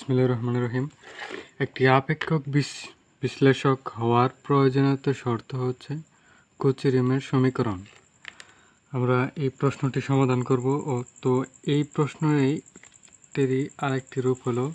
বিসমিল্লাহ রহমান রহিম। একটি আপেক্ষক বিশ- বিশ্লেষক হওয়ার প্রয়োজনীয়তা শর্ত হচ্ছে কোচিরিমের সমীকরণ। আমরা এই প্রশ্নটি সমাধান করব ও তো এই প্রশ্নেরই টেরই আরেকটি রূপ হলো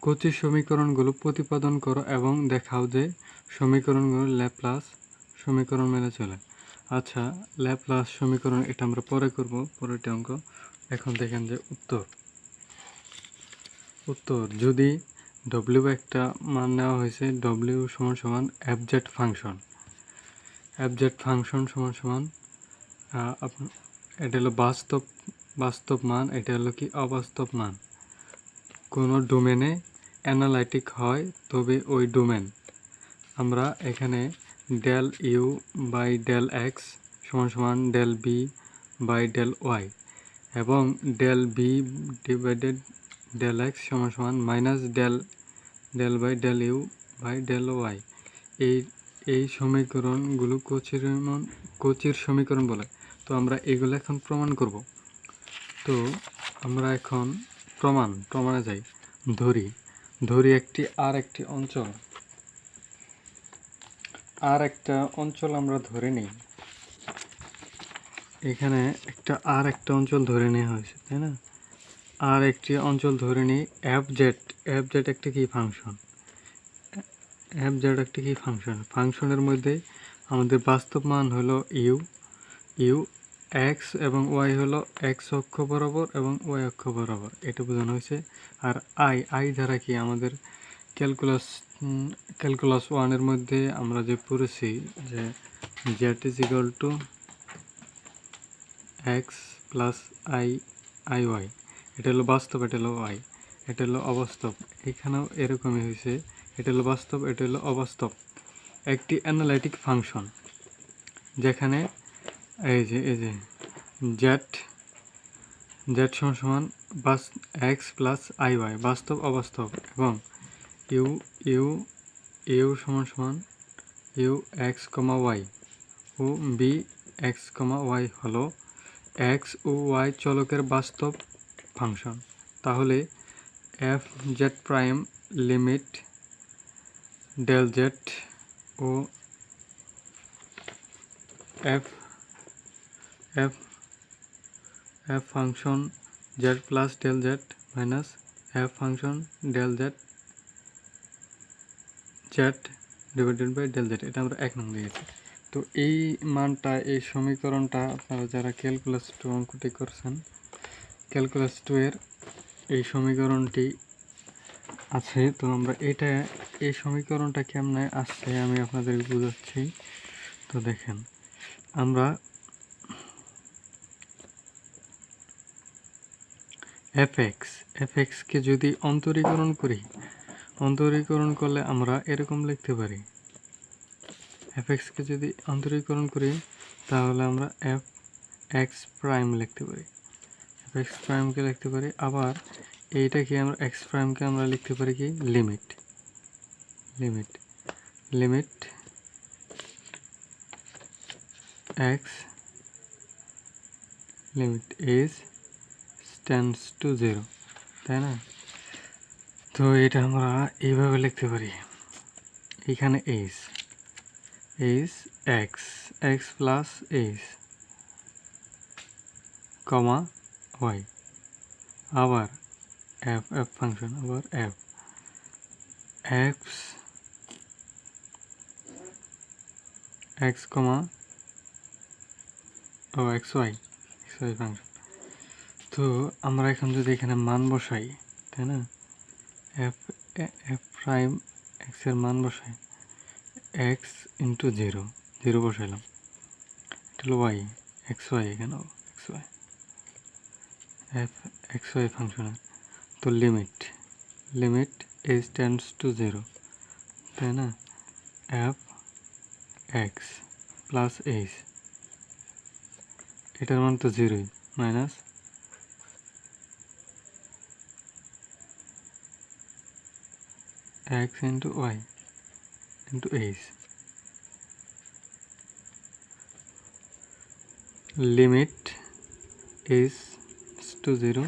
কোচির সমীকরণগুলো প্রতিপাদন করো এবং দেখাও যে সমীকরণগুলো ল্যাপ্লাস সমীকরণ মেনে চলে। আচ্ছা ল্যাপ্লাস সমীকরণ এটা আমরা পরে করব, পরেরটি অঙ্ক। এখন দেখেন যে উত্তর। উত্তর, যদি ডব্লিউ একটা মান নেওয়া হয়েছে ডব্লিউ সমান সমান অ্যাবজেক্ট ফাংশন অ্যাবজেক্ট ফাংশন সমান সমান এটা হলো বাস্তব বাস্তব মান, এটা হলো কি অবাস্তব মান। কোনো ডোমেনে অ্যানালাইটিক হয়, তবে ওই ডোমেন আমরা এখানে del u by del x সমান সমান del b by del y এবং del b divided del x সমান সমান minus del del by del u by del y এই এই সমীকরণগুলো কোচির কোচির সমীকরণ বলে। তো আমরা এগুলো এখন প্রমাণ করব। তো আমরা এখন প্রমাণ, প্রমাণে যাই। ধরি ধরি একটি আর একটি অঞ্চল। আর একটা অঞ্চল আমরা ধরে নিই। এখানে একটা আর একটা অঞ্চল ধরে নেওয়া হয়েছে, তাই না? আর একটি অঞ্চল ধরে নিই অ্যাপ জেড অ্যাপ জেড একটা কী ফাংশন অ্যাপ জেড একটা কি ফাংশন ফাংশনের মধ্যে আমাদের বাস্তব মান হলো ইউ ইউ এক্স এবং ওয়াই হলো এক্স অক্ষ বরাবর এবং ওয়াই অক্ষ বরাবর। এটা বোঝানো হয়েছে। আর আই আই দ্বারা কি আমাদের ক্যালকুলাস ক্যালকুলাস ওয়ানের মধ্যে আমরা যে পড়েছি যে z is equal to x plus i i y এটা হলো বাস্তব, এটা হলো ওয়াই এটা হলো অবাস্তব। এখানেও এরকমই হয়েছে। এটা হলো বাস্তব, এটা হলো অবাস্তব। একটি অ্যানালাইটিক ফাংশন যেখানে এই যে এই যে জ্যাট জ্যাট সমান সমান বাস এক্স প্লাস আই ওয়াই বাস্তব, অবাস্তব, এবং ইউ ইউ ইউ সমান সমান ইউ এক্স কমা ওয়াই ও বি এক্স কমা ওয়াই হলো এক্স ও ওয়াই চলকের বাস্তব ফাংশন। তাহলে f z prime limit del z O f f f function z plus del z minus f function del z z divided by del z এটা আমরা এক নং দিয়েছি। তো এই মানটা, এই সমীকরণটা আপনারা যারা ক্যালকুলাস অঙ্কটি করছেন ক্যালকুলাস টু এর এই সমীকরণটি আছে, তো আমরা এটা, এই সমীকরণটা কেমনে আসছে আমি আপনাদের বুঝাচ্ছি। তো দেখেন, আমরা এফ এক্স এফ এক্সকে যদি অন্তরীকরণ করি, অন্তরীকরণ করলে আমরা এরকম লিখতে পারি। এফ এক্সকে যদি অন্তরীকরণ করি, তাহলে আমরা এফ এক্স প্রাইম লিখতে পারি। এফ এক্স প্রাইমকে লিখতে পারি। আবার এইটাকে আমরা এক্স প্রাইমকে আমরা লিখতে পারি কি? Limit limit limit x limit is tends to zero তাই না? তো এটা আমরা এইভাবে লিখতে পারি। এখানে h h x x plus h comma y আবার এফ এফ ফাংশন আবার এফ এক্স এক্স কমা ও x y x y function তো আমরা এখন যদি এখানে মান বসাই, তাই না? এফ এফ প্রাইম এক্সের মান বসাই এক্স ইন্টু জিরো জিরো বসাইলাম। এটা হলো ওয়াই এক্স ওয়াই এখানে x y f x y ফাংশনের তো limit limit h tends to zero তাই না? এফ এক্স প্লাস এইচ এটার মান তো জিরোই minus x into y into h limit is to 0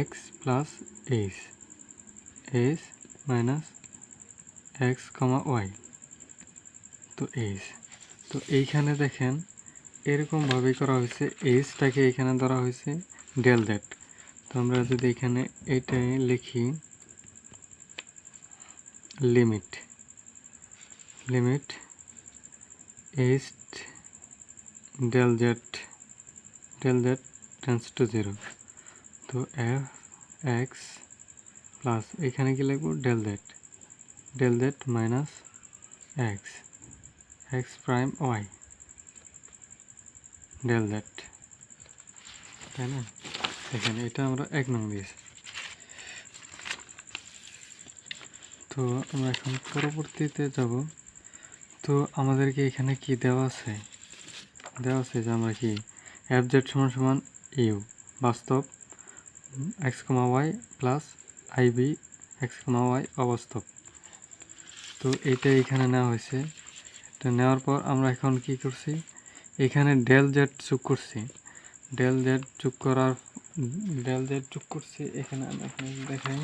x plus h h minus x comma y তো h তো এইখানে দেখেন, এরকমভাবেই করা হয়েছে এইচটাকে এখানে ধরা হয়েছে ডেল দ্যাট তো আমরা যদি এখানে এটাই লিখি limit limit h del z del z tends to zero তো এফ এক্স প্লাস এখানে কি লিখব? Del z del z minus x x prime y del z তাই না? এখানে এটা আমরা এক নং দিয়েছি। তো আমরা এখন পরবর্তীতে যাব। তো আমাদেরকে এখানে কি দেওয়া আছে? দেওয়া আছে যে আমরা কি এফ জেড সমান সমান ইউ। বাস্তব x comma y plus i b x comma y অবাস্তব। তো এটা এখানে নেওয়া হয়েছে। এটা নেওয়ার পর আমরা এখন কি করছি? এখানে ডেল জেড যোগ করছি। ডেল জেড যোগ করার ডেল জেড চুক করছি। এখানে দেখাই।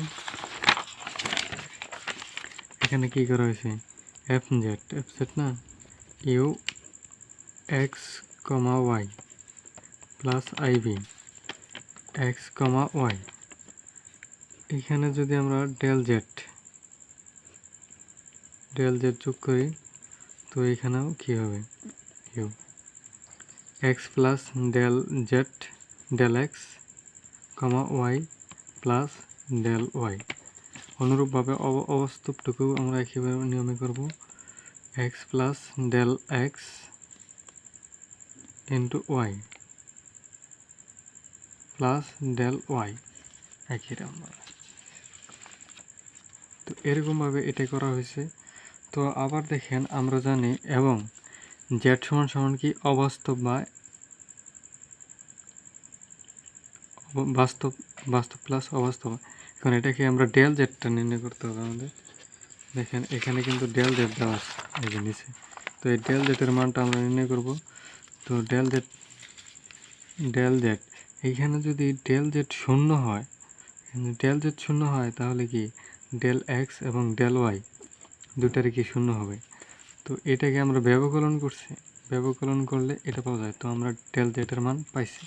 এখানে কি করা হয়েছে? এফ জেড এফ জেড না? U x comma y plus i b x comma y. এখানে যদি আমরা ডেল জেড ডেল জেড যোগ করি, তো এখানেও কি হবে? U. X plus del z, del x comma y plus del y. অনুরূপভাবে অব- অবাস্তবটুকু আমরা একেবারে নিয়মে করব। X plus del x into y. Plus del y. একই রকম তো এরকমভাবে এটা করা হয়েছে। তো আবার দেখেন আমরা জানি এবং জেড সমান সমান কি অবাস্তব বা বাস্তব বাস্তব প্লাস অবাস্তব। এখন এটাকে আমরা ডেল জেডটা নির্ণয় করতে হবে আমাদের। দেখেন এখানে কিন্তু ডেল জেড দেওয়া আছে, এই যে নিচে। তো এই ডেল জেডের মানটা আমরা নির্ণয় করব। তো ডেল জেড ডেল জেড এইখানে যদি ডেল জেড শূন্য হয় ডেল জেড শূন্য হয়, তাহলে কি? ডেল এক্স এবং ডেল ওয়াই দুটারই কি শূন্য হবে? তো এটাকে আমরা ব্যবকলন করছি। ব্যবকলন করলে এটা পাওয়া যায়। তো আমরা ডেল জেডের মান পাইছি।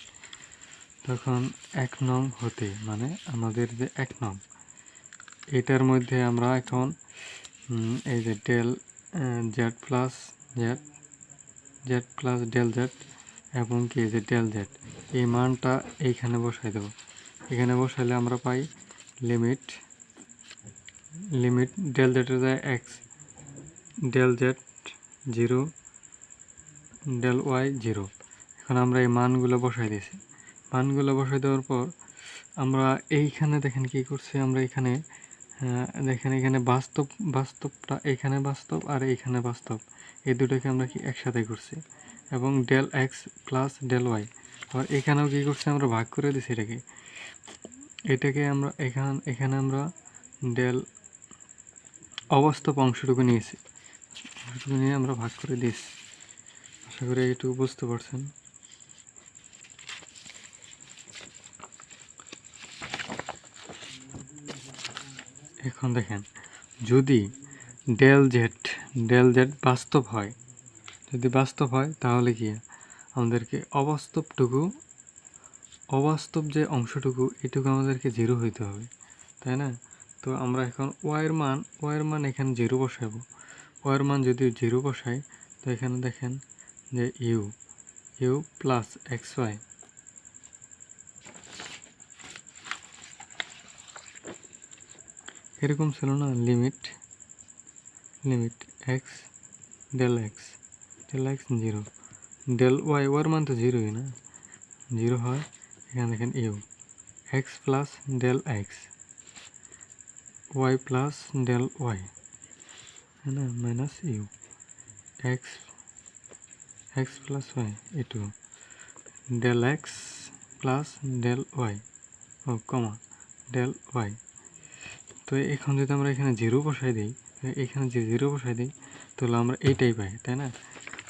তখন এক নং হতে মানে আমাদের যে এক নং, এটার মধ্যে আমরা এখন এই যে del z plus z z plus del z এবং কি যে ডেল জেড এই মানটা এইখানে বসাই দেব। এখানে বসাইলে আমরা পাই লিমিট লিমিট ডেল জেডের যায় x del z zero del y zero এখন আমরা এই মানগুলো বসাই দিয়েছি। মানগুলো বসাই দেওয়ার পর আমরা এইখানে দেখেন কি করছি, আমরা এখানে দেখেন এখানে বাস্তব, বাস্তবটা এখানে বাস্তব আর এইখানে বাস্তব। এই দুটোকে আমরা কি একসাথে করছি? এবং del x plus del y আবার এখানেও কী করছি আমরা? ভাগ করে দিছি এটাকে। এটাকে আমরা এখান এখানে আমরা ডেল অবাস্তব অংশটুকু নিয়েছি। অংশটুকু নিয়ে আমরা ভাগ করে দিয়েছি। আশা করি এইটুকু বুঝতে পারছেন। এখন দেখেন, যদি ডেল জেড ডেল জেড বাস্তব হয় যদি বাস্তব হয়, তাহলে কি? আমাদেরকে অবাস্তবটুকু, অবাস্তব যে অংশটুকু, এটুকু আমাদেরকে জিরো হইতে হবে, তাই না? তো আমরা এখন ওয়াইয়ের মান ওয়াইয়ের মান এখানে জিরো বসাবো। ওয়াইয়ের মান যদি জিরো বসাই, তো এখানে দেখেন যে u u plus x y এরকম ছিল না limit limit x del x del x zero del y war মান তো জিরোই না জিরো হয়, এখানে দেখেন u x plus del x y plus del y হ্যাঁ না minus u x x plus y এটু del x plus del y ও কমা ডেল ওয়াই তো এখন যদি আমরা এখানে জিরো বসাই দিই, এখানে যে জিরো বসাই দিই, তাহলে আমরা এইটাই পাই, তাই না?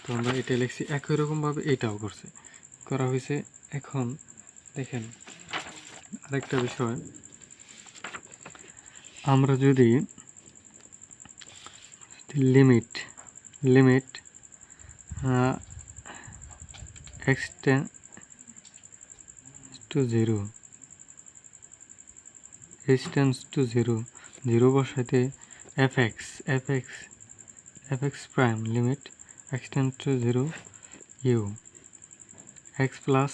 তো আমরা এটা লিখছি। একই রকমভাবে এটাও করছে। করা হয়েছে এখন, দেখেন, আরেকটা বিষয়। আমরা যদি limit limit extend to zero extends to zero zero বসাইতে f x f x f x prime limit to zero u x plus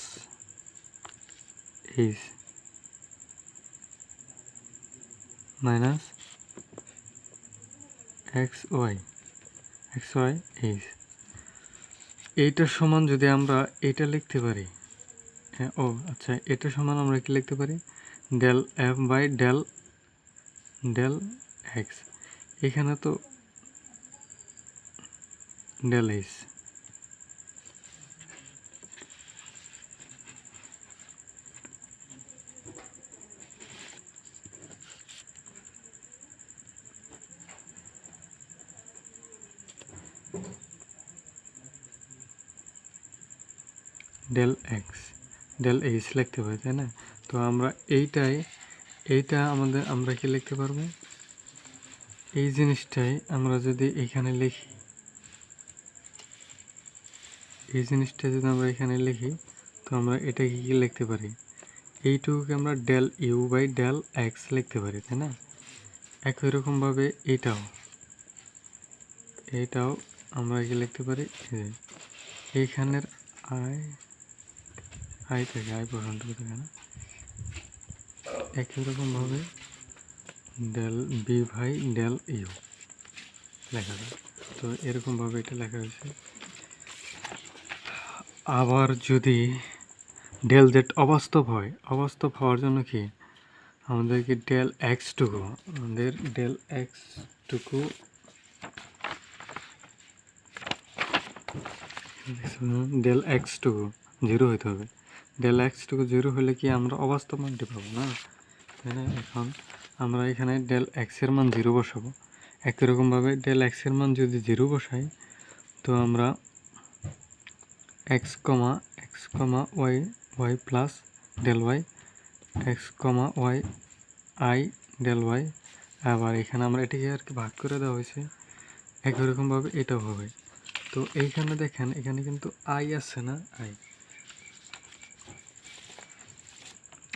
h minus x y x y h এইটার সমান যদি আমরা এটা লিখতে পারি হ্যাঁ ও আচ্ছা এটা সমান আমরা কি লিখতে পারি? Del f by del del x এখানে তো del h del x del h লিখতে পারি তাই না? তো আমরা এইটাই, এইটা আমাদের, আমরা কি লিখতে পারব? এই জিনিসটাই আমরা যদি এখানে লিখি এই জিনিসটা যদি আমরা এখানে লিখি, তো আমরা এটাকে কি লিখতে পারি? এইটুকুকে আমরা del u by del x লিখতে পারি, তাই না? একই রকমভাবে এইটাও এইটাও আমরা কি লিখতে পারি? এইখানের আয় আই থেকে আয় পর্যন্ত একই রকমভাবে del b by del u লেখা যায় তো এরকমভাবে এটা লেখা হয়েছে। আবার যদি ডেল জেড অবাস্তব হয়, অবাস্তব হওয়ার জন্য কি? আমাদেরকে ডেল এক্স টুকু, আমাদের ডেল এক্স টুকু ডেল এক্স টুকু জিরো হইতে হবে। ডেল এক্স টুকু জিরো হলে কি আমরা অবাস্তব মানটি পাবো না? তাই না এখন আমরা এখানে ডেল এক্সের মান জিরো বসাবো। একই রকমভাবে ডেল এক্সের মান যদি জিরো বসাই, তো আমরা x comma x comma y y plus del y, x comma y i del y. আবার এখানে আমরা এটাকে আর কি ভাগ করে দেওয়া হয়েছে। একই রকমভাবে এটাও হবে। তো এইখানে দেখেন, এখানে কিন্তু আই আছে না? আই।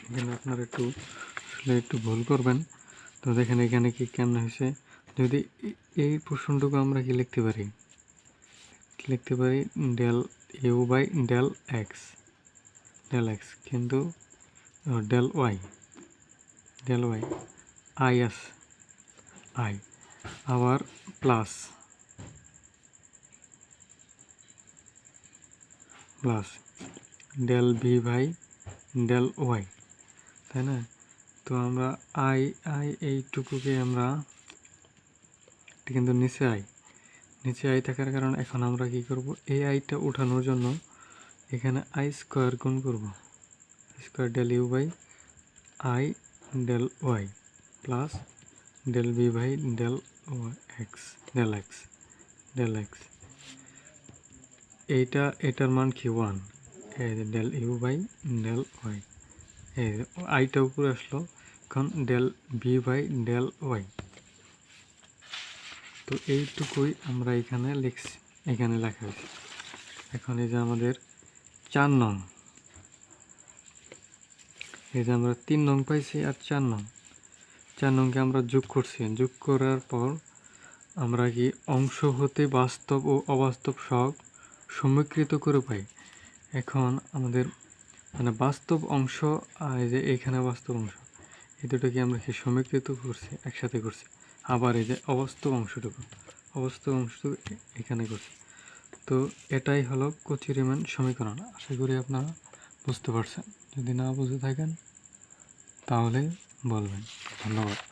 এখানে আপনারা একটু আসলে একটু ভুল করবেন। তো দেখেন এখানে কি কেমন হয়েছে? যদি এই পোর্শনটুকু আমরা কি লিখতে পারি? লিখতে পারি del u by del x del x কিন্তু del y del y i s i আবার plus plus del b by del y তাই না? তো আমরা আই আই এইটুকুকে আমরা কিন্তু নিচে আই নিচে আই থাকার কারণে এখন আমরা কি করব? এই আইটা উঠানোর জন্য এখানে আই স্কোয়ার গুণ করব। Square del u by i del y plus del b by del x del x del x এইটা, এটার মান কি? One del u by del y আইটা উপরে আসলো এখন del b by del y তো এইটুকুই আমরা এখানে লিখছি, এখানে লেখা হয়েছে। এখন এই যে আমাদের চার নং। এই যে আমরা তিন নং পাইছি আর চার নং। চার নংকে আমরা যোগ করছি। যোগ করার পর আমরা কি অংশ হতে বাস্তব ও অবাস্তব সব সমীকৃত করে পাই। এখন আমাদের মানে বাস্তব অংশ আর এই যে এখানে বাস্তব অংশ, এই দুটোকে আমরা কি সমীকৃত করছি, একসাথে করছি। আবার এই যে অবস্থ অংশটুকু অবস্থ অংশটুকু এখানে করছি। তো এটাই হলো কচিরিমান সমীকরণ। আশা করি আপনারা বুঝতে পারছেন। যদি না বুঝে থাকেন, তাহলে বলবেন। ধন্যবাদ।